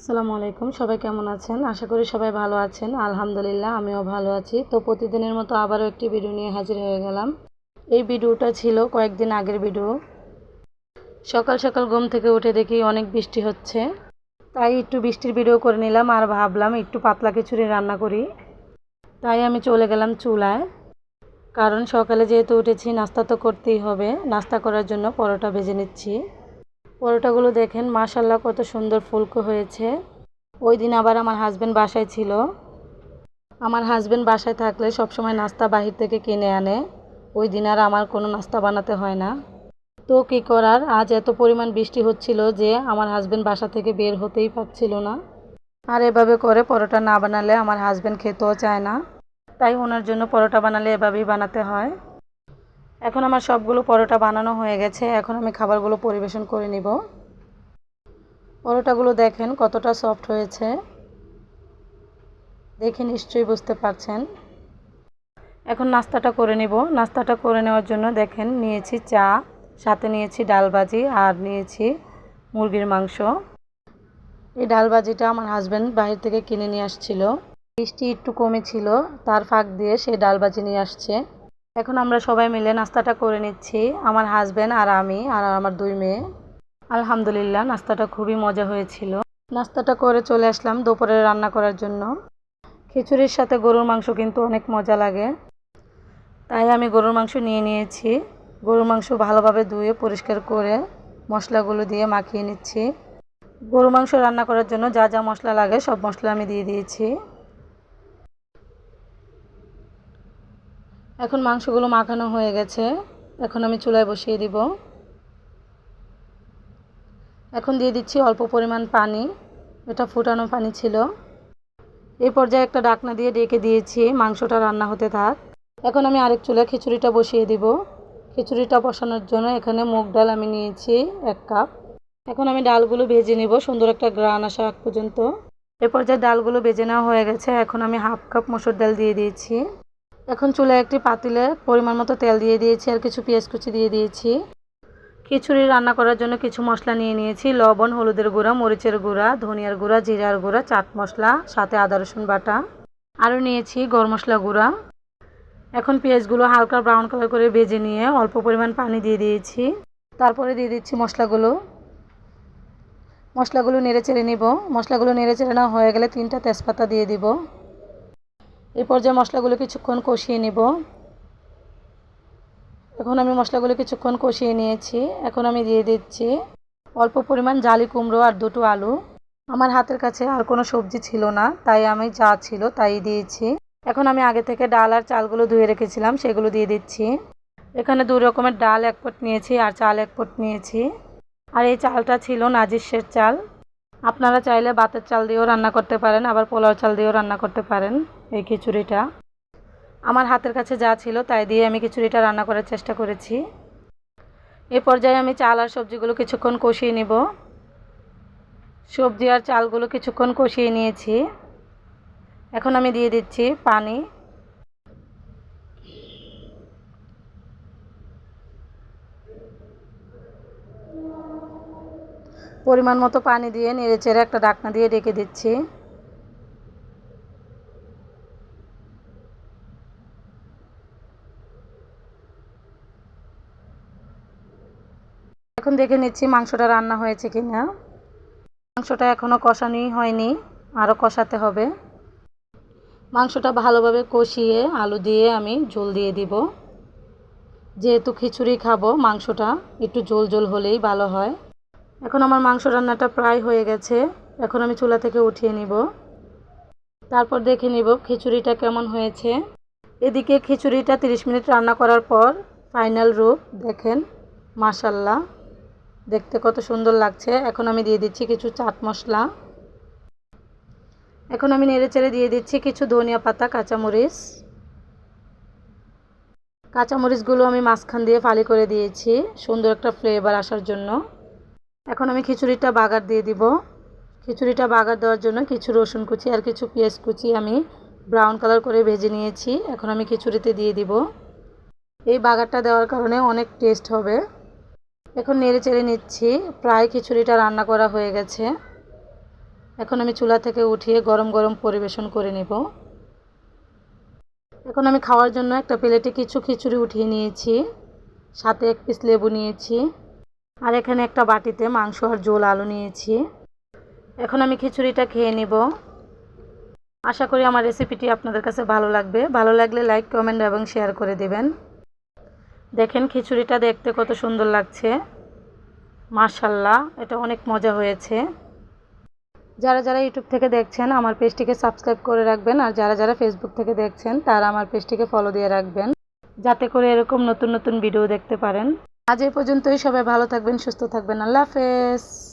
আসসালামু আলাইকুম। সবাই কেমন আছেন? আশা করি সবাই ভালো আছেন। আলহামদুলিল্লাহ, আমিও ভালো আছি। তো প্রতিদিনের মতো আবারও একটি ভিডিও নিয়ে হাজির হয়ে গেলাম। এই ভিডিওটা ছিল কয়েকদিন আগের ভিডিও। সকাল সকাল ঘুম থেকে উঠে দেখি অনেক বৃষ্টি হচ্ছে। তাই একটু বৃষ্টির ভিডিও করে নিলাম আর ভাবলাম একটু পাতলা খিচুড়ি রান্না করি। তাই আমি চলে গেলাম চুলায়। কারণ সকালে যেহেতু উঠেছি, নাস্তা তো করতেই হবে। নাস্তা করার জন্য পরোটা ভেজে নিচ্ছি। পরোটাগুলো দেখেন মাশাল্লাহ কত সুন্দর ফুলকো হয়েছে। ওই দিন আবার আমার হাজব্যান্ড বাসায় ছিল। আমার হাজব্যান্ড বাসায় থাকলে সবসময় নাস্তা বাহির থেকে কিনে আনে। ওই দিন আর আমার কোনো নাস্তা বানাতে হয় না। তো কী করার, আজ এত পরিমাণ বৃষ্টি হচ্ছিল যে আমার হাজব্যান্ড বাসা থেকে বের হতেই পারছিল না। আর এভাবে করে পরোটা না বানালে আমার হাজব্যান্ড খেতেও চায় না। তাই ওনার জন্য পরোটা বানালে এভাবেই বানাতে হয়। এখন আমার সবগুলো পরোটা বানানো হয়ে গেছে। এখন আমি খাবারগুলো পরিবেশন করে নিব। পরোটাগুলো দেখেন কতটা সফট হয়েছে। দেখে নিশ্চয়ই বুঝতে পারছেন। এখন নাস্তাটা করে নিব। নাস্তাটা করে নেওয়ার জন্য দেখেন নিয়েছি চা, সাথে নিয়েছি ডাল ভাজি আর নিয়েছি মুরগির মাংস। এই ডাল ভাজিটা আমার হাজব্যান্ড বাহির থেকে কিনে নিয়ে আসছিল। বৃষ্টি একটু কমে ছিল, তার ফাঁক দিয়ে সে ডাল ভাজি নিয়ে আসছে। এখন আমরা সবাই মিলে নাস্তাটা করে নিচ্ছি, আমার হাজব্যান্ড আর আমি আর আমার দুই মেয়ে। আলহামদুলিল্লাহ, নাস্তাটা খুবই মজা হয়েছিল। নাস্তাটা করে চলে আসলাম দুপুরে রান্না করার জন্য। খিচুড়ির সাথে গরুর মাংস কিন্তু অনেক মজা লাগে। তাই আমি গরুর মাংস নিয়ে নিয়েছি। গরুর মাংস ভালোভাবে ধুয়ে পরিষ্কার করে মশলাগুলো দিয়ে মাখিয়ে নিচ্ছি। গরু মাংস রান্না করার জন্য যা যা মশলা লাগে সব মশলা আমি দিয়ে দিয়েছি। এখন মাংসগুলো মাখানো হয়ে গেছে। এখন আমি চুলায় বসিয়ে দিব। এখন দিয়ে দিচ্ছি অল্প পরিমাণ পানি। এটা ফুটানো পানি ছিল। এই পর্যায়ে একটা ডাকনা দিয়ে ডেকে দিয়েছি। মাংসটা রান্না হতে থাক। এখন আমি আরেক চুলায় খিচুড়িটা বসিয়ে দিব। খিচুড়িটা বসানোর জন্য এখানে মুগ ডাল আমি নিয়েছি এক কাপ। এখন আমি ডালগুলো ভেজে নিব। সুন্দর একটা গ্রান আসা আগ পর্যন্ত। এ পর্যায়ে ডালগুলো ভেজে নেওয়া হয়ে গেছে। এখন আমি হাফ কাপ মসুর ডাল দিয়ে দিয়েছি। এখন চুলে একটি পাতিলে পরিমাণ মতো তেল দিয়ে দিয়েছি আর কিছু পেঁয়াজ কুচি দিয়ে দিয়েছি। খিচুড়ি রান্না করার জন্য কিছু মশলা নিয়ে নিয়েছি। লবণ, হলুদের গুঁড়া, মরিচের গুঁড়া, ধনিয়ার গুঁড়া, জিরার গুঁড়া, চাট মশলা, সাথে আদা, রসুন বাটা। আরও নিয়েছি গরম মশলা গুঁড়া। এখন পেঁয়াজগুলো হালকা ব্রাউন কালার করে ভেজে নিয়ে অল্প পরিমাণ পানি দিয়ে দিয়েছি। তারপরে দিয়ে দিচ্ছি মশলাগুলো। মশলাগুলো নেড়ে চেড়ে নিব। মশলাগুলো নেড়ে চেড়ে নেওয়া হয়ে গেলে তিনটা তেজপাতা দিয়ে দিব। এই পর্যায়ে মশলাগুলো কিছুক্ষণ কষিয়ে নেব। এখন আমি মশলাগুলো কিছুক্ষণ কষিয়ে নিয়েছি। এখন আমি দিয়ে দিচ্ছি অল্প পরিমাণ জালি কুমড়ো আর দুটো আলু। আমার হাতের কাছে আর কোনো সবজি ছিল না, তাই আমি যা ছিল তাই দিয়েছি। এখন আমি আগে থেকে ডাল আর চালগুলো ধুয়ে রেখেছিলাম, সেগুলো দিয়ে দিচ্ছি। এখানে দু রকমের ডাল এক পট নিয়েছি আর চাল এক পট নিয়েছি। আর এই চালটা ছিল নাজিসের চাল। আপনারা চাইলে বাতের চাল দিয়েও রান্না করতে পারেন, আবার পোলাও চাল দিয়েও রান্না করতে পারেন। এই খিচুড়িটা। আমার হাতের কাছে যা ছিল তাই দিয়ে আমি খিচুড়িটা রান্না করার চেষ্টা করেছি। এ পর্যায়ে আমি চাল আর সবজিগুলো কিছুক্ষণ কষিয়ে নিব। সবজি আর চালগুলো কিছুক্ষণ কষিয়ে নিয়েছি। এখন আমি দিয়ে দিচ্ছি পানি। পরিমাণ মতো পানি দিয়ে নেড়ে চেড়ে একটা ডাকনা দিয়ে ডেকে দিচ্ছি এখন দেখে নিচ্ছি মাংসটা রান্না হয়েছে কি না মাংসটা এখনও কষানোই হয়নি আরও কষাতে হবে। মাংসটা ভালোভাবে কষিয়ে আলু দিয়ে আমি ঝোল দিয়ে দিব। যেহেতু খিচুড়ি খাব মাংসটা, একটু ঝোল ঝোল হলেই ভালো হয়। এখন আমার মাংস রান্নাটা প্রায় হয়ে গেছে, এখন আমি চুলা থেকে উঠিয়ে নিব। তারপর দেখে নিব খিচুড়িটা কেমন হয়েছে। এদিকে খিচুড়িটা 30 মিনিট রান্না করার পর, ফাইনাল রূপ দেখেন, মাশাল্লাহ। দেখতে কত সুন্দর লাগছে। এখন আমি দিয়ে দিচ্ছি কিছু চাট মশলা। এখন আমি নেড়ে চেড়ে দিয়ে দিচ্ছি কিছু ধনিয়া পাতা, কাঁচামরিচ। কাঁচামরিচগুলো আমি মাঝখান দিয়ে ফালি করে দিয়েছি, সুন্দর একটা ফ্লেভার আসার জন্য। এখন আমি খিচুড়িটা বাগার দিয়ে দিব। খিচুড়িটা বাগার দেওয়ার জন্য কিছু রসুন কুচি আর কিছু পেঁয়াজ কুচি আমি ব্রাউন কালার করে ভেজে নিয়েছি। এখন আমি খিচুড়িতে দিয়ে দিব। এই বাগারটা দেওয়ার কারণে অনেক টেস্ট হবে। এখন নেড়ে চেড়ে নিচ্ছি। প্রায় খিচুড়িটা রান্না করা হয়ে গেছে। এখন আমি চুলা থেকে উঠিয়ে গরম গরম পরিবেশন করে নেব। এখন আমি খাওয়ার জন্য একটা প্লেটে কিছু খিচুড়ি উঠিয়ে নিয়েছি। সাথে এক পিস লেবু নিয়েছি। আর এখানে একটা বাটিতে মাংস আর জোল আলু নিয়েছি। এখন আমি খিচুড়িটা খেয়ে নিব। আশা করি আমার রেসিপিটি আপনাদের কাছে ভালো লাগবে। ভালো লাগলে লাইক কমেন্ট এবং শেয়ার করে দেবেন। দেখেন খিচুড়িটা দেখতে কত সুন্দর লাগছে। মার্শাল্লাহ এটা অনেক মজা হয়েছে। যারা যারা ইউটিউব থেকে দেখছেন, আমার পেজটিকে সাবস্ক্রাইব করে রাখবেন, আর যারা যারা ফেসবুক থেকে দেখছেন, তারা আমার পেজটিকে ফলো দিয়ে রাখবেন, যাতে করে এরকম নতুন নতুন ভিডিও দেখতে পারেন। আজ এই পর্যন্তই, সবাই ভালো থাকবেন, সুস্থ থাকবেন, আল্লাহ হাফেজ।